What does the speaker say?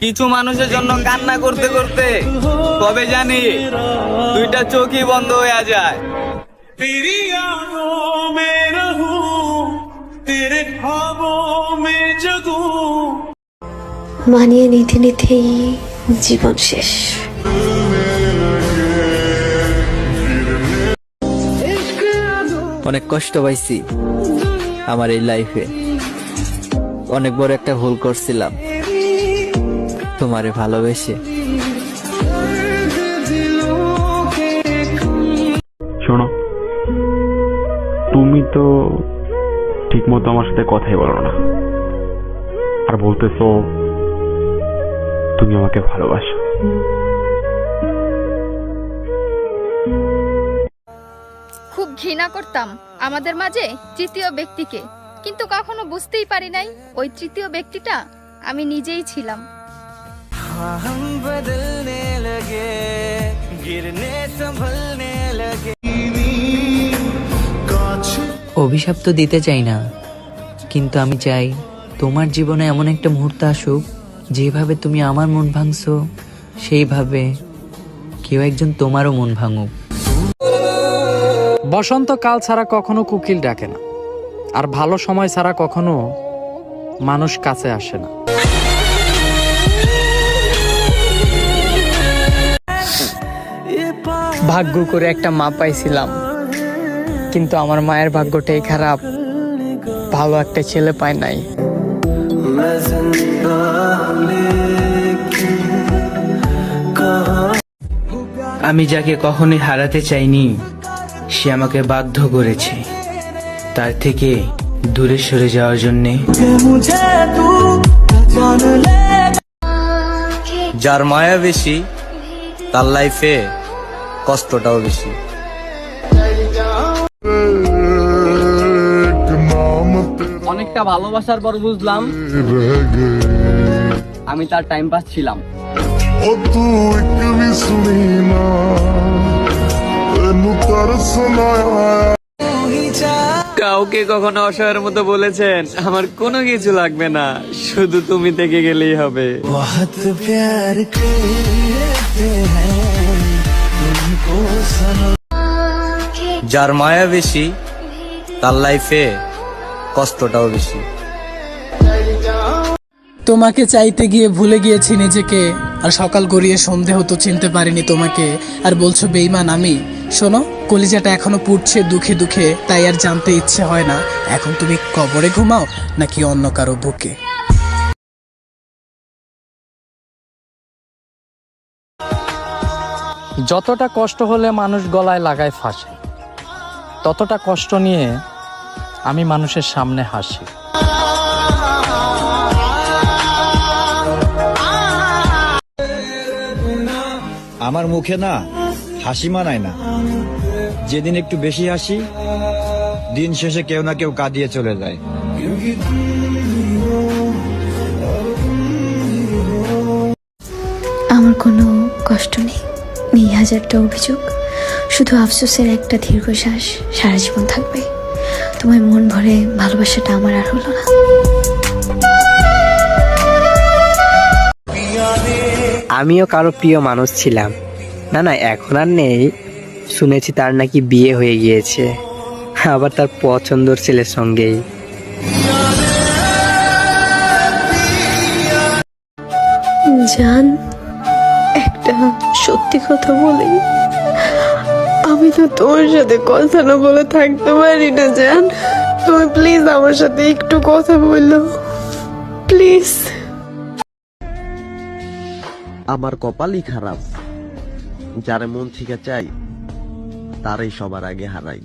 কিছু মানুষের জন্য কান্না করতে করতে কবে জানি দুইটা চোখই বন্ধ হয়ে যায়। মানিয়ে নিতে নিতেই জীবন শেষ। অনেক কষ্ট পাইছি আমার এই লাইফে অনেক বড় একটা ভুল করছিলাম। তোমারে ভালোবেসে। শোনো তুমি তো ঠিক মতো আমার সাথে কথাই বলো না। আর বলতেছো তুমি আমাকে ভালোবাসো। খুব ঘৃণা করতাম আমাদের মাঝে তৃতীয় ব্যক্তিকে কিন্তু কখনো বুঝতেই পারি নাই ওই তৃতীয় ব্যক্তিটা আমি নিজেই ছিলাম। অভিশাপ তো দিতে চাই না কিন্তু আমি চাই তোমার জীবনে এমন একটা মুহূর্ত আসুক যেভাবে তুমি আমার মন ভাঙছো সেইভাবে কেউ একজন তোমারও মন ভাঙুক। বসন্তকাল ছাড়া কখনো কুকিল ডাকে না আর ভালো সময় ছাড়া কখনো মানুষ কাছে আসে না। ভাগ্য করে একটা মা পাইছিলাম। কিন্তু আমার মায়ের ভাগ্যটাই খারাপ। ভালো একটা ছেলে পায় নাই। আমি যাকে কখনোই হারাতে চাইনি সে আমাকে বাধ্য করেছে। তার থেকে দূরে সরে যাওয়ার জন্যে। যার মায়া বেশি তার লাইফে কষ্টটাও বেশি। অনেকটা ভালোবাসার পর বুঝলাম আমি তার টাইম পাস ছিলাম। কাউকে কখনো অসহায়ের মতো বলেছেন আমার কোনো কিছু লাগবে না শুধু তুমি থেকে গেলেই হবে। যার মায়া বেশি, তার লাইফে কষ্টটাও বেশি। তোমাকে চাইতে গিয়ে ভুলে গিয়েছি নিজেকে, আর সকাল গড়িয়ে সন্ধে হতো চিনতে পারিনি তোমাকে। আর বলছো বেইমান আমি। শোনো, কলিজাটা এখনও পুড়ছে দুঃখে দুঃখে, তাই আর জানতে ইচ্ছে হয় না। এখন তুমি কবরে ঘুমাও, নাকি অন্য কারও বুকে? যতটা কষ্ট হলে মানুষ গলায় লাগায় ফাঁসে, ততটা কষ্ট নিয়ে আমি মানুষের সামনে হাসি। আমার মুখে না হাসি মানায় না। যেদিন একটু বেশি হাসি, দিন শেষে কেউ না কেউ কাঁদিয়ে চলে যায়। হাজারটা অভিযোগ। শুধু আফসোসের একটা দীর্ঘশ্বাস সারা জীবন থাকবে। তোমায় মন ভরে ভালোবাসাটা আমার আর হলো না। আমিও কারও প্রিয় মানুষ ছিলাম। না না এখন আর নেই। শুনেছি তার নাকি বিয়ে হয়ে গিয়েছে। আবার তার পছন্দর ছেলের সঙ্গেই। জান সত্যি কথা বলি, আমি তো তোমার সাথে কথা না বলে থাকতে পারি না, জান। তুমি প্লিজ আমার সাথে একটু কথা বলল প্লিজ আমার কপালই খারাপ। যারে মন থেকে চাই, তারই সবার আগে হারাই।